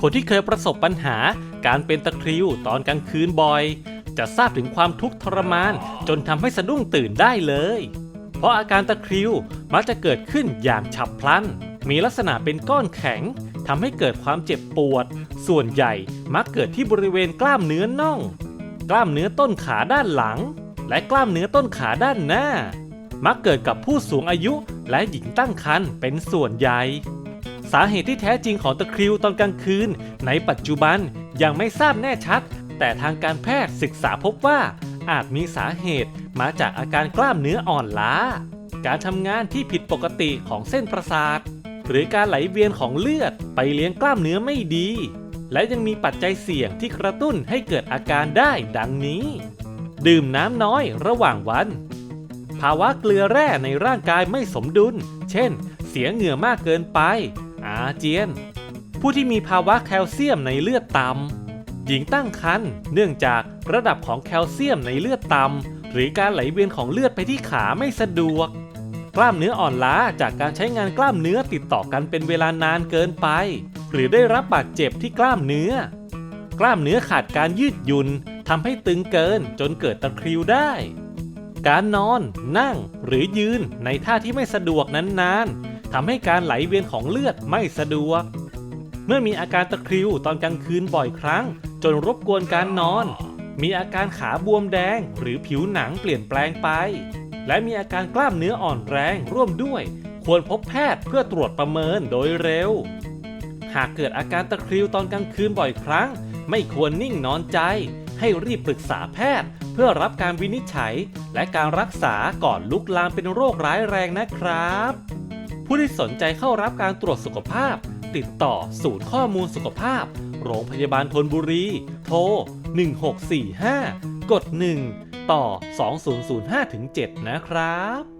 คนที่เคยประสบปัญหาการเป็นตะคริวตอนกลางคืนบ่อย จะทราบถึงความทุกข์ทรมานจนทำให้สะดุ้งตื่นได้เลย เพราะอาการตะคริวมักจะเกิดขึ้นอย่างฉับพลัน มีลักษณะเป็นก้อนแข็งทำให้เกิดความเจ็บปวด ส่วนใหญ่มักเกิดที่บริเวณกล้ามเนื้อน่อง กล้ามเนื้อต้นขาด้านหลัง และกล้ามเนื้อต้นขาด้านหน้า มักเกิดกับผู้สูงอายุและหญิงตั้งครรภ์เป็นส่วนใหญ่ สาเหตุที่แท้จริงของตะคริวตอนกลางคืน ในปัจจุบันยังไม่ทราบแน่ชัด แต่ทางการแพทย์ศึกษาพบว่า อาจมีสาเหตุมาจากอาการกล้ามเนื้ออ่อนล้า การทำงานที่ผิดปกติของเส้นประสาท หรือการไหลเวียนของเลือดไปเลี้ยงกล้ามเนื้อไม่ดี และยังมีปัจจัยเสี่ยงที่กระตุ้นให้เกิดอาการได้ดังนี้ ดื่มน้ำน้อยระหว่างวัน ภาวะเกลือแร่ในร่างกายไม่สมดุล เช่น เสียเหงื่อมากเกินไป อาเจียน ผู้ที่มีภาวะแคลเซียมในเลือดต่ำหญิงตั้งครรภ์เนื่องจากระดับของแคลเซียมในเลือดต่ำหรือการไหลเวียนของเลือดไปที่ขาไม่สะดวก กล้ามเนื้ออ่อนล้าจากการใช้งานกล้ามเนื้อติดต่อกันเป็นเวลานานเกินไป หรือได้รับบาดเจ็บที่กล้ามเนื้อ กล้ามเนื้อขาดการยืดหยุ่นทำให้ตึงเกินจนเกิดตะคริวได้การนอน นั่ง หรือยืนในท่าที่ไม่สะดวกนานๆ ทำให้การไหลเวียนของเลือดไม่สะดวก เมื่อมีอาการตะคริวตอนกลางคืนบ่อยครั้ง จนรบกวนการนอน มีอาการขาบวมแดง หรือผิวหนังเปลี่ยนแปลงไป และมีอาการกล้ามเนื้ออ่อนแรงร่วมด้วย ควรพบแพทย์เพื่อตรวจประเมินโดยเร็ว หากเกิดอาการตะคริวตอนกลางคืนบ่อยครั้ง ไม่ควรนิ่งนอนใจ ให้รีบปรึกษาแพทย์ เพื่อรับการวินิจฉัย และการรักษาก่อนลุกลามเป็นโรคร้ายแรงนะครับ ผู้ที่สนใจเข้ารับการตรวจสุขภาพ ติดต่อศูนย์ข้อมูลสุขภาพ โรงพยาบาลทนบุรี โทร 1645 กด 1 ต่อ 2005-7 นะครับ